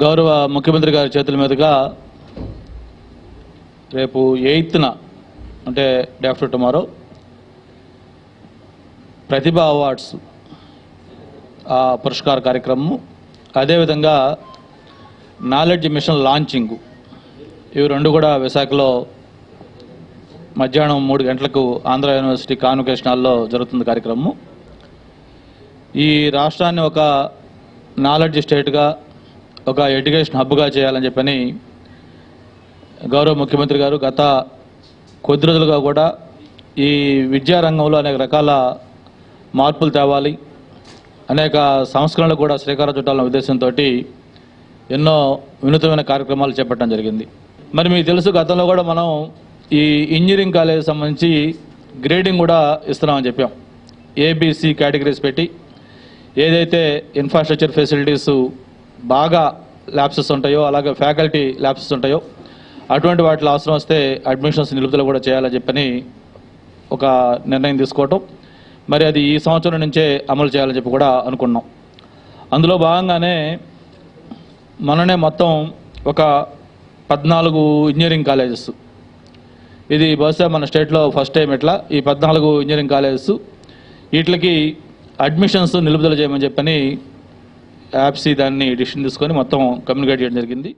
గౌరవ ముఖ్యమంత్రి గారి చేతుల మీదుగా రేపు ఎయిత్న అంటే day after tomorrow Pratibha awards ఆ పురస్కార కార్యక్రమము. అదేవిధంగా నాలెడ్జ్ మిషన్ లాంచింగ్ ఇవి రెండు కూడా విశాఖలో మధ్యాహ్నం మూడు గంటలకు ఆంధ్ర యూనివర్సిటీ కాన్వకేషన్ హాల్లో జరుగుతుంది కార్యక్రమం ఈ రాష్ట్రాన్ని ఒక నాలెడ్జ్ స్టేట్గా ఒక ఎడ్యుకేషన్ హబ్గా చేయాలని చెప్పని గౌరవ ముఖ్యమంత్రి గారు గత కొద్ది రోజులుగా కూడా ఈ విద్యారంగంలో అనేక రకాల మార్పులు తేవాలి అనేక సంస్కరణలు కూడా శ్రీకారం చుట్టాలన్న ఉద్దేశంతో ఎన్నో వినూతమైన కార్యక్రమాలు చేపట్టడం జరిగింది. మరి మీకు తెలుసు గతంలో కూడా మనం ఈ ఇంజనీరింగ్ కాలేజ్ సంబంధించి గ్రేడింగ్ కూడా ఇస్తున్నామని చెప్పాం. ఏబిసి కేటగిరీస్ పెట్టి ఏదైతే ఇన్ఫ్రాస్ట్రక్చర్ ఫెసిలిటీసు బాగా ల్యాబ్సెస్ ఉంటాయో అలాగే ఫ్యాకల్టీ ల్యాబ్సెస్ ఉంటాయో అటువంటి వాటిలో అవసరం వస్తే అడ్మిషన్స్ నిలుపుదల కూడా చేయాలని చెప్పని ఒక నిర్ణయం తీసుకోవటం. మరి అది ఈ సంవత్సరం నుంచే అమలు చేయాలని చెప్పి కూడా అనుకున్నాం. అందులో భాగంగానే మననే మొత్తం ఒక పద్నాలుగు ఇంజనీరింగ్ కాలేజెస్ ఇది బహుశా మన స్టేట్లో ఫస్ట్ టైం ఇట్లా ఈ పద్నాలుగు ఇంజనీరింగ్ కాలేజెస్ వీటికి అడ్మిషన్స్ నిలుపుదల చేయమని చెప్పని యాప్సీ దాన్ని డిసిషన్ తీసుకొని మొత్తం కమ్యూనికేట్ చేయడం జరిగింది.